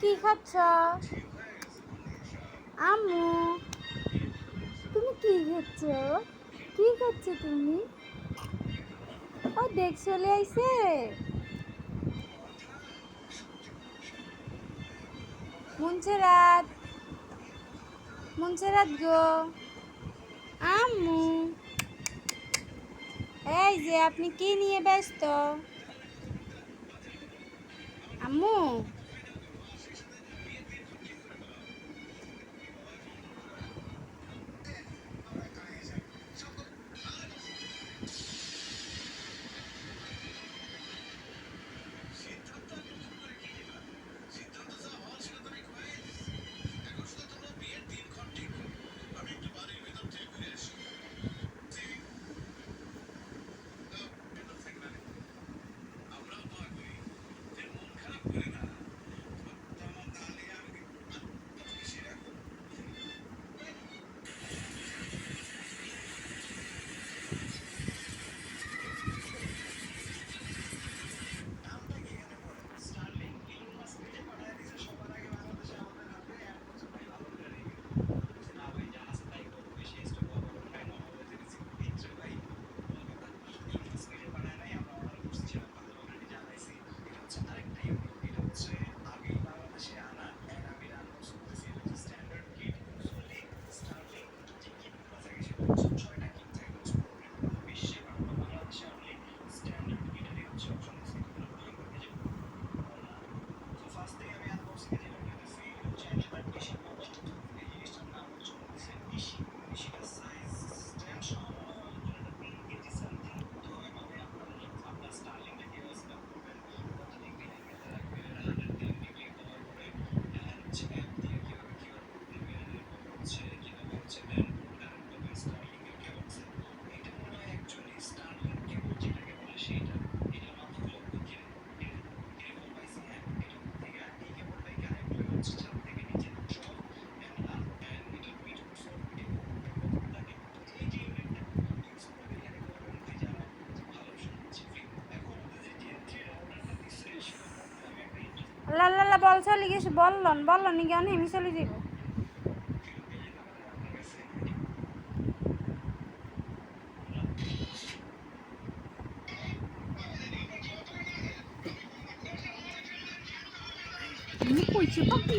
কি খাচ্ছ? আম্মু, তুমি কি খাচ্ছ? কি খাচ্ছ তুমি? ও, দেখ, চলে আইছে। মুন্সেরাত মুন্সেরাত গো। আম্মু, এই যে আপনি কি নিয়ে ব্যস্ত? আম্মু আল্লাহ, বল চলে গেছে বললন বললন নি কেন আমি চলে যাব আমি কইছি পাপি।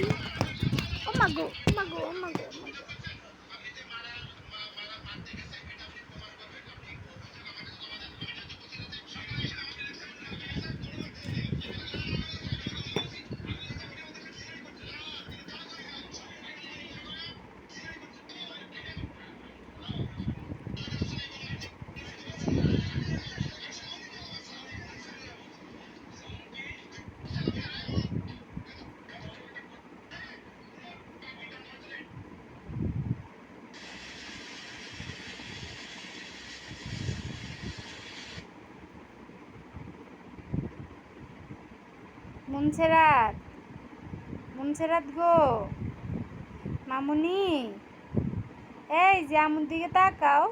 ও মাগো ও মাগো ও মাগো ও মাগো মুনসেরাত মুনসেরাত গো। মামুনি, এই যে আমুর দিকে তাকাও।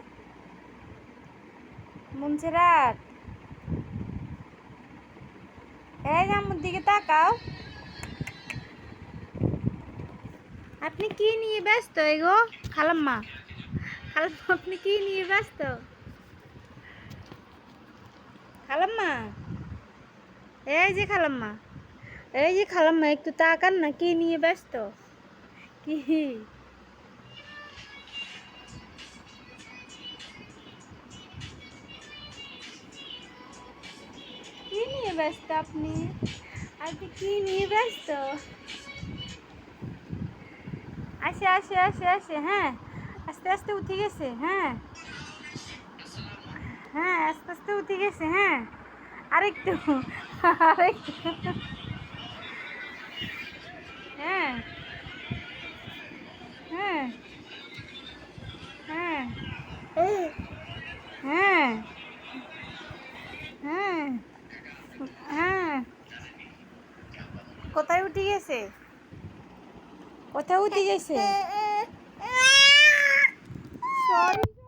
মুনসেরাত এই যে আমুর দিকে তাকাও। আপনি কি নিয়ে ব্যস্ত এগো খালাম্মা খালাম্মা, আপনি কি নিয়ে ব্যস্ত? খালাম্মা, এই যে খালাম্মা। এই যে খালাম্মা একটু তাকান না কি নিয়ে ব্যস্ত কি কি নিয়ে ব্যস্ত আপনি আপনি কি নিয়ে ব্যস্ত আসে আসে আসে আসে হ্যাঁ আস্তে আস্তে উঠে গেছে হ্যাঁ হ্যাঁ আস্তে আস্তে উঠে গেছে হ্যাঁ আরেকটু আরেকটু হ্যাঁ। হ্যাঁ। হ্যাঁ। হ্যাঁ। হ্যাঁ। হ্যাঁ। কোথায় উঠে গেছে? কোথায় উঠে গেছে? সরি